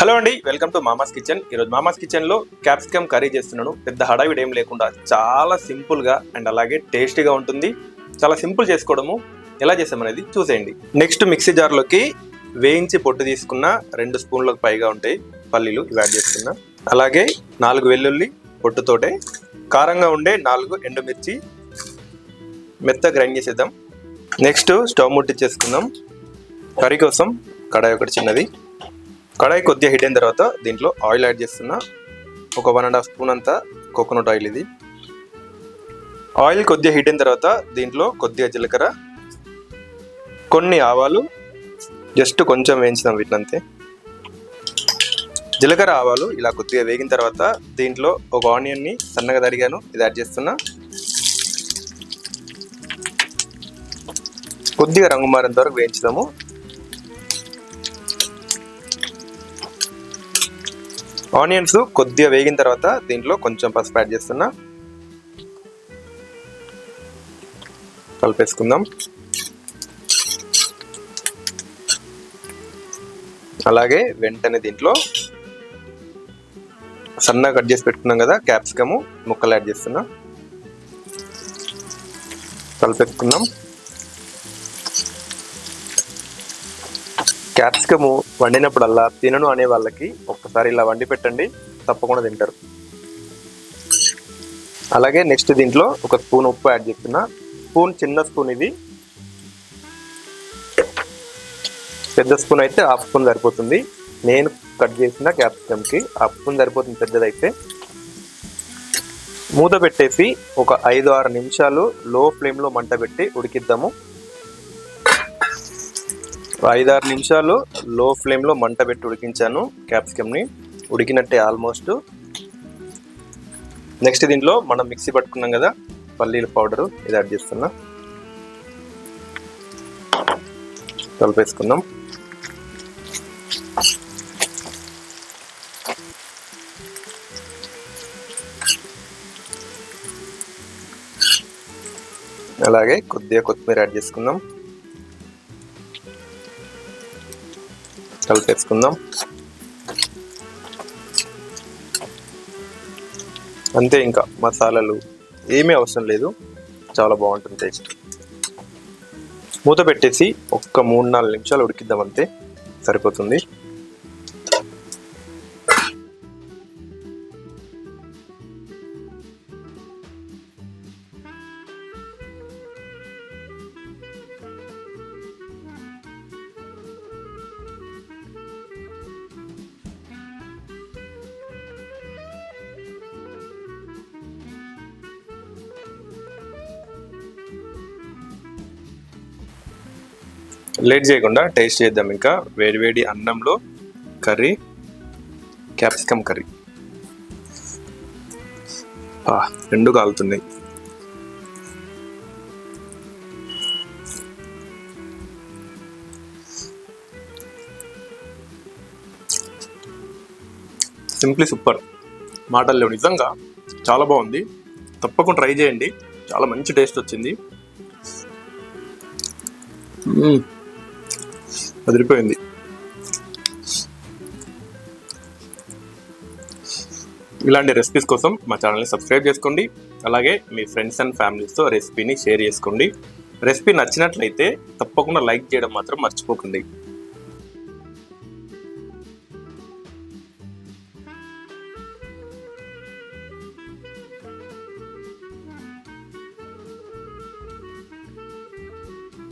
Hello అండి welcome to మామాస్ kitchen. ఈరోజు మామాస్ కిచెన్లో క్యాప్సికమ్ కర్రీ చేస్తున్నాను. పెద్ద హడావిడి ఏం లేకుండా చాలా సింపుల్గా అండ్ అలాగే టేస్టీగా ఉంటుంది. చాలా సింపుల్ చేసుకోవడము. ఎలా చేసామనేది చూసేయండి. నెక్స్ట్ మిక్సీ జార్లోకి వేయించి పొట్టు తీసుకున్న రెండు స్పూన్లకు పైగా ఉంటాయి పల్లీలు ఇవి యాడ్ చేసుకున్నా. అలాగే నాలుగు వెల్లుల్లి పొట్టుతోటే కారంగా ఉండే నాలుగు ఎండుమిర్చి మెత్త గ్రైండ్ చేసేద్దాం. నెక్స్ట్ స్టవ్ ముట్టించేసుకుందాం కర్రీ కోసం కడాయి ఒకటి చిన్నది. కడాయి కొద్దిగా హిట్ అయిన తర్వాత దీంట్లో ఆయిల్ యాడ్ చేస్తున్నా ఒక వన్ అండ్ హాఫ్ స్పూన్ అంతా కోకోనట్ ఆయిల్ ఇది. ఆయిల్ కొద్దిగా హీట్ అయిన తర్వాత దీంట్లో కొద్దిగా జీలకర్ర కొన్ని ఆవాలు జస్ట్ కొంచెం వేయించుదాం వీటినంతే. జీలకర్ర ఆవాలు ఇలా కొద్దిగా వేగిన తర్వాత దీంట్లో ఒక ఆనియన్ని సన్నగా తరిగాను. ఇది యాడ్ చేస్తున్నా. కొద్దిగా రంగు మారేంత వరకు వేయించుదాము. ఆనియన్స్ కొద్దిగా వేగిన తర్వాత దీంట్లో కొంచెం పసుపు యాడ్ చేస్తున్నా. కలిపేసుకుందాం. అలాగే వెంటనే దీంట్లో సన్నగా కట్ చేసి పెట్టుకున్నాం కదా క్యాప్సికము ముక్కలు యాడ్ చేస్తున్నా. కలిపేసుకుందాం. క్యాప్సికము వండినప్పుడల్లా తినను అనే వాళ్ళకి ఒక్కసారి ఇలా వండి పెట్టండి తప్పకుండా తింటారు. అలాగే నెక్స్ట్ దీంట్లో ఒక స్పూన్ ఉప్పు యాడ్ చేస్తున్నా స్పూన్ చిన్న స్పూన్ ఇది. పెద్ద స్పూన్ అయితే హాఫ్ స్పూన్ సరిపోతుంది. నేను కట్ చేసిన క్యాప్సికమ్కి హాఫ్ స్పూన్ సరిపోతుంది పెద్దదైతే. మూత పెట్టేసి ఒక ఐదు ఆరు నిమిషాలు లో ఫ్లేమ్లో మంట పెట్టి ఉడికిద్దాము. ఐదారు నిమిషాలు లో ఫ్లేమ్లో మంట పెట్టి ఉడికించాను క్యాప్సికమ్ని. ఉడికినట్టే ఆల్మోస్ట్ నెక్స్ట్ దీంట్లో మనం మిక్సీ పట్టుకున్నాం కదా పల్లీల పౌడరు. ఇది యాడ్ చేస్తున్నా. కలిపేసుకుందాం. అలాగే కొద్దిగా కొత్తిమీర యాడ్ చేసుకుందాం. కలిపేసుకుందాం అంతే ఇంకా మసాలాలు ఏమీ అవసరం లేదు. చాలా బాగుంటుంది టేస్ట్. మూత పెట్టేసి ఒక్క మూడు నాలుగు నిమిషాలు ఉడికిద్దాం అంతే. సరిపోతుంది. లేట్ చేయకుండా టేస్ట్ చేద్దాం ఇంకా. వేడివేడి అన్నంలో కర్రీ క్యాప్సికమ్ కర్రీ. రెండు కాలుతున్నాయి. సింప్లీ సూపర్ మాటలు లేవు నిజంగా చాలా బాగుంది. తప్పకుండా ట్రై చేయండి. చాలా మంచి టేస్ట్ వచ్చింది. అదిరిపోయింది. ఇలాంటి రెసిపీస్ కోసం మా ఛానల్ని సబ్స్క్రైబ్ చేసుకోండి. అలాగే మీ ఫ్రెండ్స్ అండ్ ఫ్యామిలీస్తో రెసిపీని షేర్ చేసుకోండి. రెసిపీ నచ్చినట్లయితే తప్పకుండా లైక్ చేయడం మాత్రం మర్చిపోకండి.